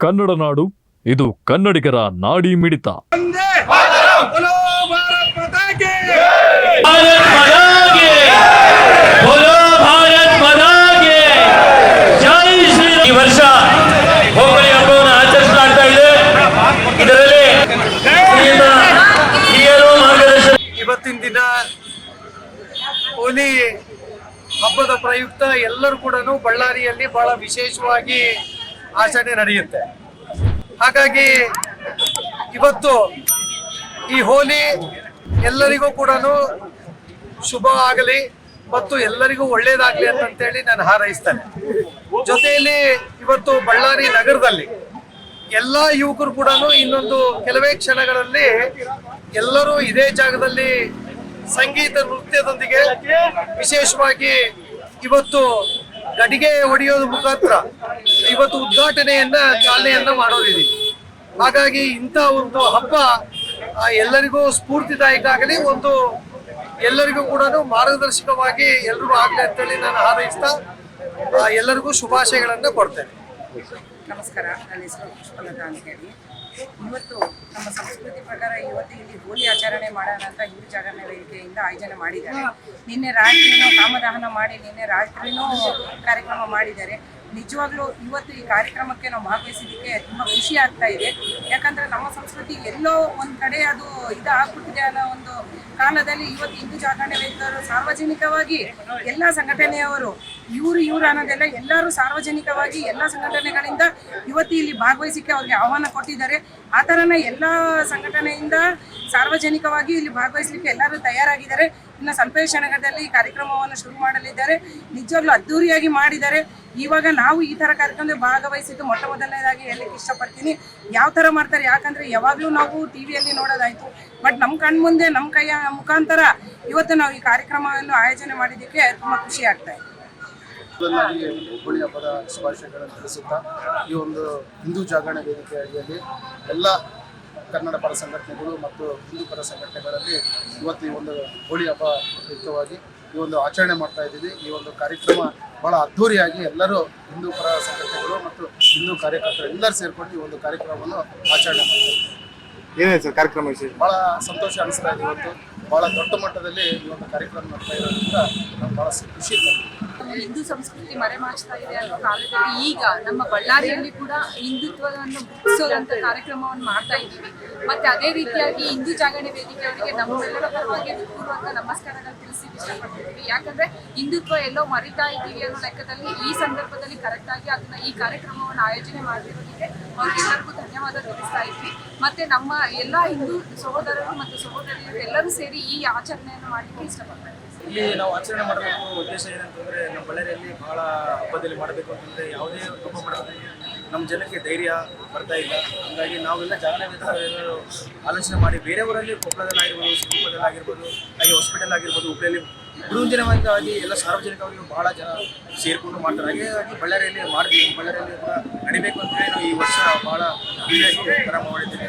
ಕನ್ನಡ ನಾಡು ಇದು ಕನ್ನಡಿಗರ ನಾಡಿ ಮಿಡಿತ. ವರ್ಷ ಇದೆ. ಇದರಲ್ಲಿ ಇವತ್ತಿನ ದಿನ ಹೋಲಿ ಹಬ್ಬದ ಪ್ರಯುಕ್ತ ಎಲ್ಲರೂ ಕೂಡ ಬಳ್ಳಾರಿಯಲ್ಲಿ ಬಹಳ ವಿಶೇಷವಾಗಿ ಆಚರಣೆ ನಡೆಯುತ್ತೆ. ಹಾಗಾಗಿ ಇವತ್ತು ಈ ಹೋಲಿ ಎಲ್ಲರಿಗೂ ಕೂಡ ಶುಭ ಆಗಲಿ ಮತ್ತು ಎಲ್ಲರಿಗೂ ಒಳ್ಳೇದಾಗಲಿ ಅಂತಂತೇಳಿ ನಾನು ಹಾರೈಸ್ತೇನೆ. ಜೊತೆಯಲ್ಲಿ ಇವತ್ತು ಬಳ್ಳಾರಿ ನಗರದಲ್ಲಿ ಎಲ್ಲ ಯುವಕರು ಕೂಡ ಇನ್ನೊಂದು ಕೆಲವೇ ಕ್ಷಣಗಳಲ್ಲಿ ಎಲ್ಲರೂ ಇದೇ ಜಾಗದಲ್ಲಿ ಸಂಗೀತ ನೃತ್ಯದೊಂದಿಗೆ ವಿಶೇಷವಾಗಿ ಇವತ್ತು ಗಡಿಗೆ ಹೊಡೆಯೋದು ಮುಖಾಂತರ ಇವತ್ತು ಉದ್ಘಾಟನೆಯನ್ನ, ಚಾಲನೆಯನ್ನ ಮಾಡೋದಿದೆ ಹಾಗಾಗಿ ಇಂಥ ಒಂದು ಹಬ್ಬ ಎಲ್ಲರಿಗೂ ಸ್ಫೂರ್ತಿದಾಯಕ ಆಗಲಿ ಒಂದು ಎಲ್ಲರಿಗೂ ಕೂಡ ಮಾರ್ಗದರ್ಶಕವಾಗಿ ಎಲ್ರಿಗೂ ಆಗಲಿ ಅಂತೇಳಿ ನಾನು ಹಾರೈಸ್ತಾ ಎಲ್ಲರಿಗೂ ಶುಭಾಶಯಗಳನ್ನ ಕೊಡ್ತೇನೆ. ನಮಸ್ಕಾರ. ನನ್ನ ಹೆಸರು ಪುಷ್ಪಲತಾ ಅಂತ ಹೇಳಿ. ಇವತ್ತು ನಮ್ಮ ಸಂಸ್ಕೃತಿ ಪ್ರಕಾರ ಇವತ್ತು ಇಲ್ಲಿ ಹೋಲಿ ಆಚರಣೆ ಮಾಡೋಣ ಅಂತ ಹಿಂದೂ ಜಾಗರಣ ವೇದಿಕೆಯಿಂದ ಆಯೋಜನೆ ಮಾಡಿದ್ದಾರೆ. ನಿನ್ನೆ ರಾತ್ರಿನೂ ಕಾಮದಹನ ಮಾಡಿ, ನಿನ್ನೆ ರಾತ್ರಿನೂ ಕಾರ್ಯಕ್ರಮ ಮಾಡಿದ್ದಾರೆ. ನಿಜವಾಗ್ಲೂ ಇವತ್ತು ಈ ಕಾರ್ಯಕ್ರಮಕ್ಕೆ ನಾವು ಭಾಗವಹಿಸಿದ್ದಕ್ಕೆ ತುಂಬ ಖುಷಿ ಆಗ್ತಾ ಇದೆ. ಯಾಕಂದ್ರೆ ನಮ್ಮ ಸಂಸ್ಕೃತಿ ಎಲ್ಲೋ ಒಂದು ಕಡೆ ಅದು ಇದು ಆಗ್ಬಿಟ್ಟಿದೆ ಅನ್ನೋ ಒಂದು ಕಾಲದಲ್ಲಿ ಇವತ್ತು ಹಿಂದೂ ಜಾಗರಣೆ ವೇದಿಕೆಯವರು ಸಾರ್ವಜನಿಕವಾಗಿ ಎಲ್ಲ ಸಂಘಟನೆಯವರು, ಇವರು ಇವರು ಅನ್ನೋದೆಲ್ಲ ಎಲ್ಲರೂ ಸಾರ್ವಜನಿಕವಾಗಿ ಎಲ್ಲ ಸಂಘಟನೆಗಳಿಂದ ಇವತ್ತು ಇಲ್ಲಿ ಭಾಗವಹಿಸಿಕ್ಕೆ ಅವ್ರಿಗೆ ಆಹ್ವಾನ ಕೊಟ್ಟಿದ್ದಾರೆ. ಆ ಥರನೇ ಎಲ್ಲ ಸಂಘಟನೆಯಿಂದ ಸಾರ್ವಜನಿಕವಾಗಿ ಇಲ್ಲಿ ಭಾಗವಹಿಸಲಿಕ್ಕೆ ಎಲ್ಲರೂ ತಯಾರಾಗಿದ್ದಾರೆ. ಇನ್ನು ಸ್ವಲ್ಪ ಈ ಕಾರ್ಯಕ್ರಮವನ್ನು ಶುರು ಮಾಡಲಿದ್ದಾರೆ. ನಿಜವಾಗ್ಲೂ ಅದ್ದೂರಿಯಾಗಿ ಮಾಡಿದ್ದಾರೆ. ಇವಾಗ ನಾವು ಈ ಥರ ಕಾರ್ಯಕ್ರಮದಲ್ಲಿ ಭಾಗವಹಿಸಿದ್ದು ಮೊಟ್ಟ ಮೊದಲನೇದಾಗಿ ಹೇಳಲಿಕ್ಕೆ ಇಷ್ಟಪಡ್ತೀನಿ? ಯಾವ ಥರ ಮಾಡ್ತಾರೆ? ಯಾಕಂದರೆ ಯಾವಾಗಲೂ ನಾವು ಟಿ ವಿಯಲ್ಲಿ ನೋಡೋದಾಯಿತು. ಬಟ್ ನಮ್ಮ ಕಣ್ಮುಂದೆ ನಮ್ಮ ಕೈಯ ಮುಖಾಂತರ ಇವತ್ತು ನಾವು ಈ ಕಾರ್ಯಕ್ರಮವನ್ನು ಆಯೋಜನೆ ಮಾಡಿದ್ದಕ್ಕೆ ತುಂಬ ಖುಷಿ ಆಗ್ತಾ ಇದೆ. ಹುಬ್ಬಳ್ಳಿ ಹಬ್ಬದ ಶುಭಾಶಯಗಳನ್ನು ತಿಳಿಸುತ್ತಾ ಈ ಒಂದು ಹಿಂದೂ ಜಾಗರಣ ವೇದಿಕೆ ಅಡಿಯಲ್ಲಿ ಎಲ್ಲ ಕನ್ನಡ ಪರ ಸಂಘಟನೆಗಳು ಮತ್ತು ಹಿಂದೂ ಪರ ಸಂಘಟನೆಗಳಲ್ಲಿ ಇವತ್ತು ಈ ಒಂದು ಹೋಳಿ ಹಬ್ಬ ಯುಕ್ತವಾಗಿ ಈ ಒಂದು ಆಚರಣೆ ಮಾಡ್ತಾ ಇದ್ದೀವಿ. ಈ ಒಂದು ಕಾರ್ಯಕ್ರಮ ಬಹಳ ಅದ್ಧೂರಿಯಾಗಿ ಎಲ್ಲರೂ ಹಿಂದೂ ಪರ ಸಂಘಟನೆಗಳು ಮತ್ತು ಹಿಂದೂ ಕಾರ್ಯಕರ್ತರು ಎಲ್ಲರೂ ಸೇರಿಕೊಂಡು ಈ ಒಂದು ಕಾರ್ಯಕ್ರಮವನ್ನು ಆಚರಣೆ ಮಾಡ್ತೀವಿ ಏನಿದೆ ಸರ್ ಕಾರ್ಯಕ್ರಮ ವಿಶೇಷ? ಬಹಳ ಸಂತೋಷ ಅನಿಸ್ತಾ ಇದೆ ಇವತ್ತು. ಬಹಳ ದೊಡ್ಡ ಮಟ್ಟದಲ್ಲಿ ಈ ಒಂದು ಕಾರ್ಯಕ್ರಮ ಮಾಡ್ತಾ ಇರೋದ್ರಿಂದ ನಮ್ಗೆ ಬಹಳ ಖುಷಿ ಹಿಂದೂ ಸಂಸ್ಕೃತಿ ಮರೆಮಾಚ್ತಾ ಇದೆ ಅನ್ನೋ ಕಾಲದಲ್ಲಿ ಈಗ ನಮ್ಮ ಬಳ್ಳಾರಿಯಲ್ಲಿ ಕೂಡ ಹಿಂದುತ್ವವನ್ನು ಮುಗಿಸೋದಂತ ಕಾರ್ಯಕ್ರಮವನ್ನು ಮಾಡ್ತಾ ಇದ್ದೀವಿ. ಮತ್ತೆ ಅದೇ ರೀತಿಯಾಗಿ ಹಿಂದೂ ಜಾಗರಣೆ ವೇದಿಕೆಯವರಿಗೆ ನಮ್ಮೆಲ್ಲರ ಪರವಾಗಿ ಪೂರ್ವಕ ನಮಸ್ಕಾರಗಳನ್ನು ತಿಳಿಸಿ ಇಷ್ಟಪಡ್ತಿದ್ದೀವಿ. ಯಾಕಂದ್ರೆ ಹಿಂದುತ್ವ ಎಲ್ಲೋ ಮರಿತಾ ಇದ್ದೀವಿ ಅನ್ನೋ ಲೆಕ್ಕದಲ್ಲಿ ಈ ಸಂದರ್ಭದಲ್ಲಿ ಕರೆಕ್ಟ್ ಆಗಿ ಅದನ್ನ ಈ ಕಾರ್ಯಕ್ರಮವನ್ನು ಆಯೋಜನೆ ಮಾಡಿರೋದಕ್ಕೆ ಅವ್ರಿಗೆಲ್ಲರಿಗೂ ಧನ್ಯವಾದ ತಿಳಿಸ್ತಾ ಇದ್ವಿ. ಮತ್ತೆ ನಮ್ಮ ಎಲ್ಲ ಹಿಂದೂ ಸಹೋದರರು ಮತ್ತು ಸಹೋದರಿಯರು ಎಲ್ಲರೂ ಸೇರಿ ಈ ಆಚರಣೆಯನ್ನು ಮಾಡಲಿಕ್ಕೆ ಇಷ್ಟಪಡ್ತಾರೆ. ಇಲ್ಲಿ ನಾವು ಆಚರಣೆ ಮಾಡಬೇಕು ಉದ್ದೇಶ ಏನಂತಂದ್ರೆ ನಮ್ಮ ಬಳ್ಳಾರಿಯಲ್ಲಿ ಬಹಳ ಹಬ್ಬದಲ್ಲಿ ಮಾಡಬೇಕು ಅಂತಂದ್ರೆ ಯಾವುದೇ ಹಬ್ಬ ಮಾಡೋದಕ್ಕೆ ನಮ್ಮ ಜನಕ್ಕೆ ಧೈರ್ಯ ಬರ್ತಾ ಇಲ್ಲ. ಹಾಗಾಗಿ ನಾವೆಲ್ಲ ಜಾಗರಣೆ ಆಲೋಚನೆ ಮಾಡಿ ಬೇರೆ ಊರಲ್ಲಿ ಕೊಪ್ಪಳದಲ್ಲಾಗಿರ್ಬೋದು ಶಿವಮೊಗ್ಗದಲ್ಲಾಗಿರ್ಬೋದು ಹಾಗೆ ಹಾಸ್ಪಿಟಲ್ ಆಗಿರ್ಬೋದು ಹುಬ್ಬಳ್ಳಿಯಲ್ಲಿ ಬೃಹಂಜನವಾಗಿ ಎಲ್ಲ ಸಾರ್ವಜನಿಕವಾಗಿ ಬಹಳ ಜನ ಸೇರಿಕೊಂಡು ಮಾಡ್ತಾರೆ. ಹಾಗಾಗಿ ಬಳ್ಳಾರಿಯಲ್ಲಿ ಮಾಡ್ತೀವಿ. ಬಳ್ಳಾರಿಯಲ್ಲಿ ಕೂಡ ನಡಿಬೇಕು ಅಂತೇಳಿ ನಾವು ಈ ವರ್ಷ ಬಹಳ ಪ್ರಾರಂಭ ಮಾಡಿದ್ದೇವೆ.